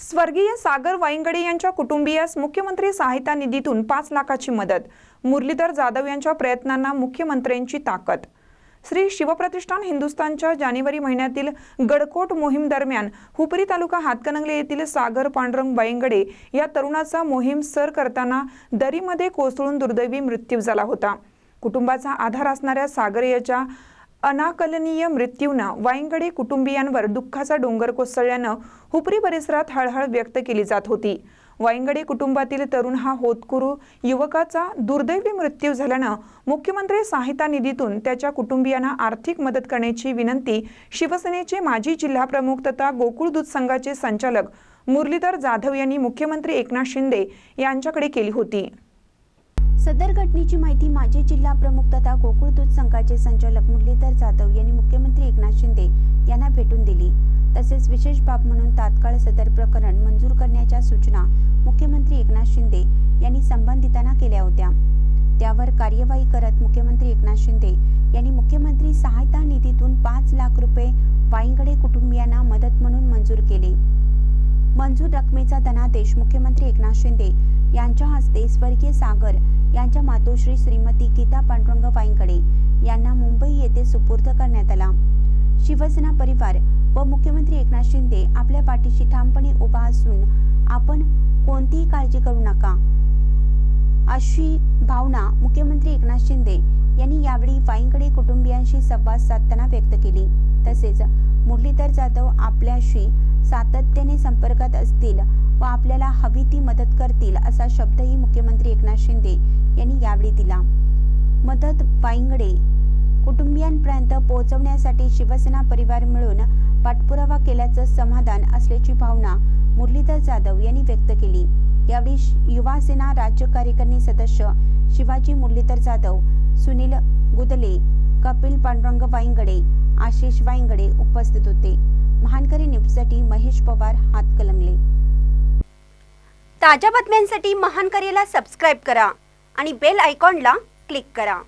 स्वर्गीय सागर वाईंगडे यांच्या कुटुंबियास मुख्यमंत्री सहायता निधीतून पाच लाखाची मदत. मुरलीधर जाधव यांच्या प्रयत्नांना मुख्यमंत्र्यांची ताकद. श्री शिवप्रतिष्ठान हिंदुस्थानच्या जानेवारी महिन्यातील गडकोट मोहीम दरम्यान हुपरी तालुका हातकणंगले येथील सागर पांडुरंग वाईंगडे या तरुणाचा मोहीम सर करताना दरीमध्ये कोसळून दुर्दैवी मृत्यू झाला होता. कुटुंबाचा आधार असणाऱ्या सागर याच्या अनाकलनीय मृत्यूनं वाईंगडे कुटुंबियांवर दुःखाचा डोंगर कोसळल्यानं हुपरी परिसरात हळहळ व्यक्त केली जात होती. वाईंगडे कुटुंबातील तरुण हा होतकुरू युवकाचा दुर्दैवी मृत्यू झाल्यानं मुख्यमंत्री सहायता निधीतून त्याच्या कुटुंबियांना आर्थिक मदत करण्याची विनंती शिवसेनेचे माजी जिल्हाप्रमुख तथा गोकुळ दूध संघाचे संचालक मुरलीधर जाधव यांनी मुख्यमंत्री एकनाथ शिंदे यांच्याकडे केली होती. सदर घटनेची माहिती माजी जिल्हा प्रमुख तथा गोकुळ दूध संघाचे संचालक मुरलीधर जाधव यांनी मुख्यमंत्री एकनाथ शिंदे यांना भेटून दिली. तसेच विशेष बाब म्हणून तात्काळ सदर प्रकरण मंजूर करण्याच्या सूचना मुख्यमंत्री एकनाथ शिंदे यांनी संबंधितांना केल्या होत्या. त्यावर कार्यवाही करत मुख्यमंत्री एकनाथ शिंदे यांनी मुख्यमंत्री सहायता निधीतून पाच लाख रुपये वाईंगडे कुटुंबियांना मदत म्हणून मंजूर केले. मंजूर रकमेचा धनादेश मुख्यमंत्री एकनाथ शिंदे यांच्या हस्ते स्वर्गीय सागर यांच्या मातोश्री श्रीमती गीता पांडुरंग वाईंकडे यांना मुंबई येथे सुपूर्द करण्यात आला. शिवसेना परिवार व मुख्यमंत्री एकनाथ शिंदे आपल्या पाठीशी ठामपणे उभा असून आपण कोणतीही काळजी करू नका. अशी भावना मुख्यमंत्री एकनाथ शिंदे यांनी यावेळी वाईंकडे कुटुंबियांशी संवाद साधताना व्यक्त केली. तसेच मुरलीधर जाधव आपल्याशी सातत्याने संपर्कात असतील व आपल्याला हवी ती मदत करतील असा शब्दही मुख्यमंत्री एकनाथ शिंदे यांनी यावेळी दिला. मदत वाईंगडे कुटुंबियांपर्यंत पोहोचवण्यासाठी शिवसेना परिवार मिळून पाठपुरावा केल्याचं समाधान असल्याची भावना मुरलीधर जाधव यांनी व्यक्त केली. यावेळी श- राज्य कार्यकारिणी सदस्य शिवाजी मुरलीधर जाधव सुनील गुदले कपिल पांडुरंग वाईंगडे आशिष वाईंगडे उपस्थित होते. महानकरी न्यूजसाठी महेश पवार हात कलंगले. ताज्या बातम्यांसाठी महानकरीला सबस्क्राईब करा आणि बेल आयकॉनला क्लिक करा.